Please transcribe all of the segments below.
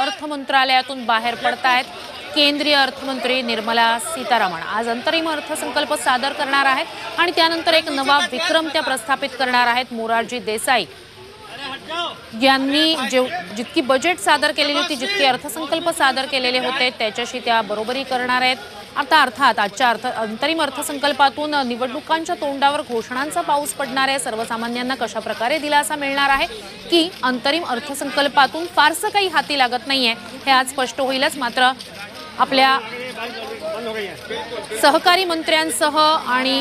अर्थ मंत्रालयातून बाहेर आहेत केंद्रीय अर्थमंत्री निर्मला सीतारामन. आज अंतरिम अर्थसंकल्प सादर करणार आहेत आणि त्यानंतर एक नवा विक्रम त्या प्रस्थापित करणार आहेत. मोरारजी देसाई यांनी जेव जितकी बजेट सादर केलेली होती जितके अर्थसंकल्प सादर केलेले होते त्याच्याशी त्या बरोबरी करणार आहेत. आता अर्थात आजच्या अर्थ अंतरिम अर्थसंकल्पातून निवडणुकांच्या तोंडावर घोषणांचा पाऊस पडणार आहे. सर्वसामान्यांना कशा प्रकारे दिलासा मिळणार आहे की अंतरिम अर्थसंकल्पातून फारसं काही हाती लागत नाहीये हे आज स्पष्ट होईलच. मात्र आपल्या सहकारी मंत्र्यांसह आणि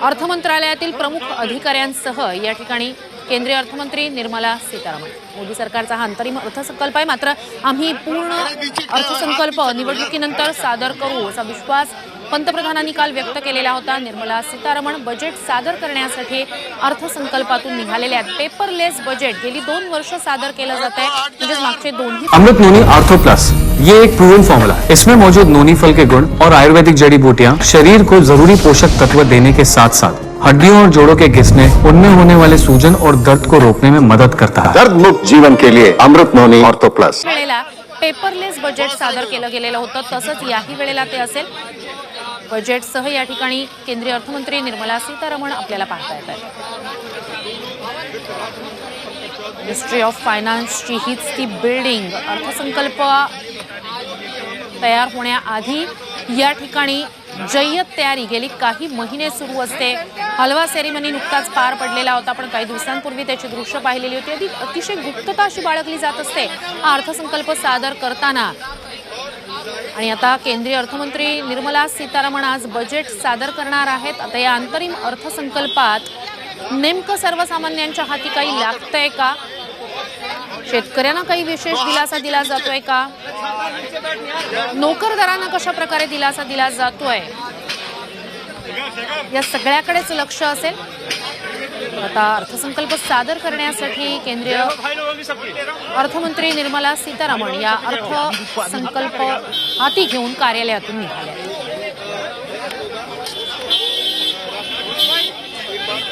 अर्थमंत्रालयातील प्रमुख अधिकाऱ्यांसह या ठिकाणी केंद्रीय अर्थमंत्री निर्मला सीतारामन. मोदी सरकारचा हा अंतरिम अर्थसंकल्प आहे. मात्र आम्ही पूर्ण अर्थसंकल्प निवडणुकीनंतर सादर करू असा विश्वास पंतप्रधानांनी काल व्यक्त केलेला होता. निर्मला सीतारामन बजेट सादर करण्यासाठी अर्थसंकल्पातून निघालेले आहेत. पेपरलेस बजेट गेली दोन वर्ष सादर केलं जात आहे. म्हणजेच मागचे दोन्ही अमृत नोनी आर्थो प्लस ये एक प्रूवन फॉर्मूला है। इसमें मौजूद नोनी फल के गुण और आयुर्वेदिक जड़ी बूटियाँ शरीर को जरूरी पोषक तत्व देने के साथ साथ हड्डियों और जोड़ों के घिसने उनमें होने वाले सूजन और दर्द को रोकने में मदद करता है। दर्द मुक्त जीवन के लिए अमृत नोनी ऑर्थो प्लस। वेळेला पेपरलेस बजेट सादर केलं गेलेलं होतं तसंच याही वेळेला ते असेल. बजेटसह या ठिकाणी केंद्रीय अर्थमंत्री निर्मला सीतारामन आपल्याला पाहता येत आहेत. मिनिस्ट्री ऑफ फायनान्सची हीच ती बिल्डिंग अर्थसंकल्प तयार होण्याआधी या ठिकाणी जय्यत तयारी गेली. काही महिने सुरू असते. हलवा सेरेमनी नुकताच पार पडलेला होता. पण काही दिवसांपूर्वी त्याची दृश्य पाहिलेली होती. अधिक अतिशय गुप्तता अशी बाळगली जात असते हा अर्थसंकल्प सादर करताना. आणि आता केंद्रीय अर्थमंत्री निर्मला सीतारामन आज बजेट सादर करणार आहेत. आता या अंतरिम अर्थसंकल्पात नेमकं सर्वसामान्यांच्या हाती काही लागतंय का? शेतकऱ्यांना काही विशेष दिलासा दिला जातोय का? नोकरदारांना कशा प्रकारे दिलासा दिला जातोय? या सगळ्याकडेच लक्ष असेल. आता अर्थसंकल्प सादर करण्यासाठी केंद्रीय अर्थमंत्री निर्मला सीतारामन या अर्थसंकल्प हाती घेऊन कार्यालयातून निघाल्या.